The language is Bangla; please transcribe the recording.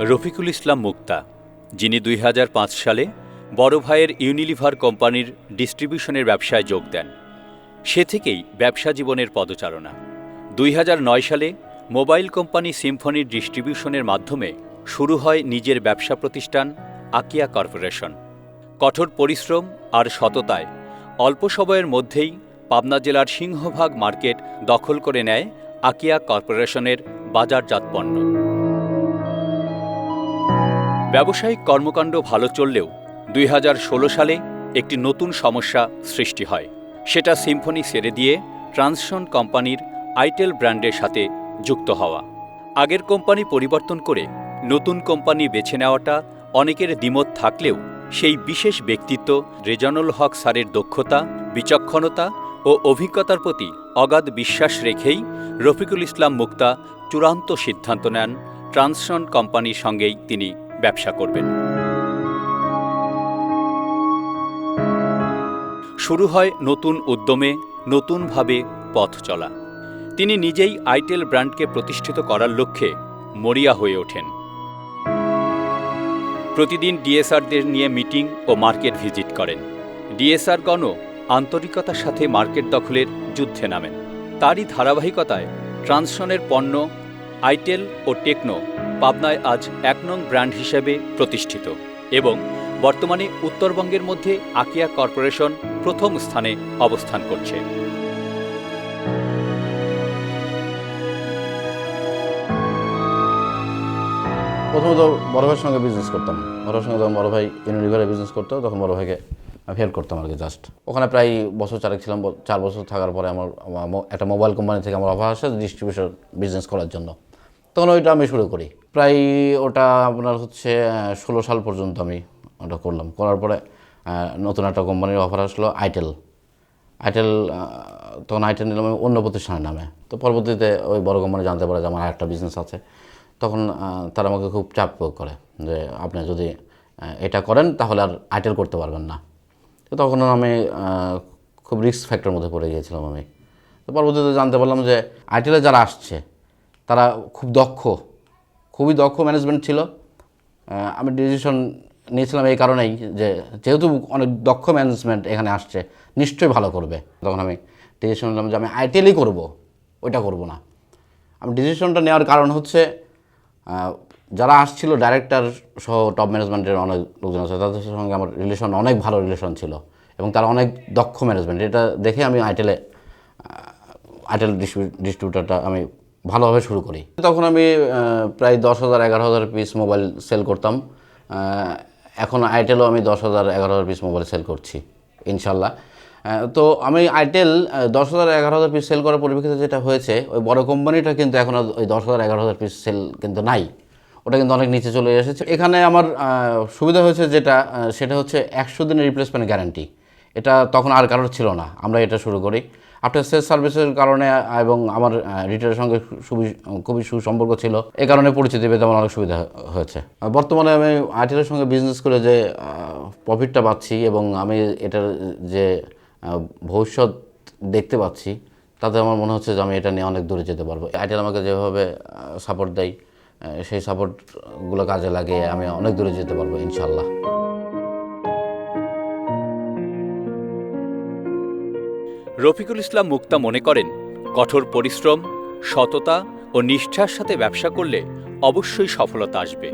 রফিকুল ইসলাম মুক্তা, যিনি দুই হাজার পাঁচ সালে বড় ভাইয়ের ইউনিলিভার কোম্পানির ডিস্ট্রিবিউশনের ব্যবসায় যোগ দেন। সে থেকেই ব্যবসা জীবনের পদচারণা। দুই হাজার নয় সালে মোবাইল কোম্পানি সিম্ফনির ডিস্ট্রিবিউশনের মাধ্যমে শুরু হয় নিজের ব্যবসা প্রতিষ্ঠান আকিয়া কর্পোরেশন। কঠোর পরিশ্রম আর সততায় অল্প সময়ের মধ্যেই পাবনা জেলার সিংহভাগ মার্কেট দখল করে নেয় আকিয়া কর্পোরেশনের বাজারজাত পণ্য। ব্যবসায়িক কর্মকাণ্ড ভালো চললেও দুই হাজার ষোলো সালে একটি নতুন সমস্যা সৃষ্টি হয়। সেটা সিম্ফনি ছেড়ে দিয়ে ট্রান্সশন কোম্পানির আইটেল ব্র্যান্ডের সাথে যুক্ত হওয়া। আগের কোম্পানি পরিবর্তন করে নতুন কোম্পানি বেছে নেওয়াটা অনেকের দ্বিমত থাকলেও সেই বিশেষ ব্যক্তিত্ব রেজানুল হক স্যারের দক্ষতা, বিচক্ষণতা ও অভিজ্ঞতার প্রতি অগাধ বিশ্বাস রেখেই রফিকুল ইসলাম মুক্তা চূড়ান্ত সিদ্ধান্ত নেন ট্রান্সশন কোম্পানির সঙ্গেই তিনি ব্যবসা করবেন। শুরু হয় নতুন উদ্যমে নতুনভাবে পথ চলা। তিনি নিজেই আইটেল ব্র্যান্ডকে প্রতিষ্ঠিত করার লক্ষ্যে মরিয়া হয়ে ওঠেন। প্রতিদিন ডিএসআরদের নিয়ে মিটিং ও মার্কেট ভিজিট করেন। ডিএসআরগণও আন্তরিকতার সাথে মার্কেট দখলের যুদ্ধে নামেন। তারই ধারাবাহিকতায় ট্রান্সশনের পণ্য, আইটেল ও টেকনো পাবনায় আজ এক নং ব্র্যান্ড হিসেবে প্রতিষ্ঠিত এবং বর্তমানে উত্তরবঙ্গের মধ্যে আকিয়া কর্পোরেশন প্রথম স্থানে অবস্থান করছে। প্রথমত বড় ভাইয়ের সঙ্গে বিজনেস করতাম। বড় সঙ্গে যখন বড় ভাই ইউনিলিভারে বিজনেস করতো, তখন বড় ভাইকে আমি হেল্প করতাম আর কি জাস্ট ওখানে প্রায় বছর চারেক ছিলাম চার বছর থাকার পরে আমার একটা মোবাইল কোম্পানি থেকে আমার অফার আসে ডিস্ট্রিবিউশন বিজনেস করার জন্য। তখন ওইটা আমি শুরু করি। প্রায় ওটা আপনার হচ্ছে ষোলো সাল পর্যন্ত আমি ওটা করলাম। করার পরে নতুন একটা কোম্পানির অফার আসলো আইটেল আইটেল তখন আইটেল নিলাম আমি অন্য প্রতিষ্ঠানের নামে। তো পরবর্তীতে ওই বড় কোম্পানি জানতে পারে যে আমার একটা বিজনেস আছে। তখন তারা আমাকে খুব চাপ প্রয়োগ করে যে আপনি যদি এটা করেন তাহলে আর আইটেল করতে পারবেন না। তো তখন আমি খুব রিস্ক ফ্যাক্টরের মধ্যে পড়ে গিয়েছিলাম আমি। তো পরবর্তীতে জানতে পারলাম যে আইটেলে যারা আসছে, তারা খুব দক্ষ। খুবই দক্ষ ম্যানেজমেন্ট ছিল। আমি ডিসিশন নিয়েছিলাম এই কারণেই যে যেহেতু অনেক দক্ষ ম্যানেজমেন্ট এখানে আসছে, নিশ্চয়ই ভালো করবে। তখন আমি ডিসিশন নিলাম যে আমি আইটিএলই করব, ওইটা করব না। আমি ডিসিশনটা নেওয়ার কারণ হচ্ছে যারা আসছিল ডাইরেক্টর সহ টপ ম্যানেজমেন্টের অনেক লোকজন আছে, তাদের সঙ্গে আমার রিলেশন অনেক ভালো রিলেশন ছিল এবং তারা অনেক দক্ষ ম্যানেজমেন্ট এটা দেখে আমি আইটেলে আইটেল ডিস্ট্রিবিউটারটা আমি ভালোভাবে শুরু করি। তখন আমি প্রায় দশ হাজার, এগারো হাজার পিস মোবাইল সেল করতাম। এখন আইটেলও আমি দশ হাজার, এগারো হাজার পিস মোবাইল সেল করছি, ইনশাল্লাহ। তো আমি আইটেল দশ হাজার, এগারো হাজার পিস সেল করার পরিপ্রেক্ষিতে যেটা হয়েছে, ওই বড় কোম্পানিটা কিন্তু এখন ওই দশ হাজার, এগারো হাজার পিস সেল কিন্তু নাই। ওটা কিন্তু অনেক নিচে চলে এসেছে। এখানে আমার সুবিধা হয়েছে যেটা সেটা হচ্ছে একশো দিনের রিপ্লেসমেন্ট গ্যারান্টি এটা তখন আর কারোর ছিল না। আমরা এটা শুরু করি। আফটার সেল সার্ভিসের কারণে এবং আমার রিটেলের সঙ্গে খুবই খুবই সুসম্পর্ক ছিল, এ কারণে পরিচিতি পেতে আমার অনেক সুবিধা হয়েছে। বর্তমানে আমি আইটেলের সঙ্গে বিজনেস করে যে প্রফিটটা পাচ্ছি এবং আমি এটার যে ভবিষ্যৎ দেখতে পাচ্ছি, তাতে আমার মনে হচ্ছে যে আমি এটা নিয়ে অনেক দূরে যেতে পারব। আইটেল আমাকে যেভাবে সাপোর্ট দেয় সেই সাপোর্টগুলো কাজে লাগিয়ে আমি অনেক দূরে যেতে পারব ইনশাল্লাহ রফিকুল ইসলাম মুক্তা মনে করেন, কঠোর পরিশ্রম, সততা ও নিষ্ঠার সাথে ব্যবসা করলে অবশ্যই সফলতা আসবে।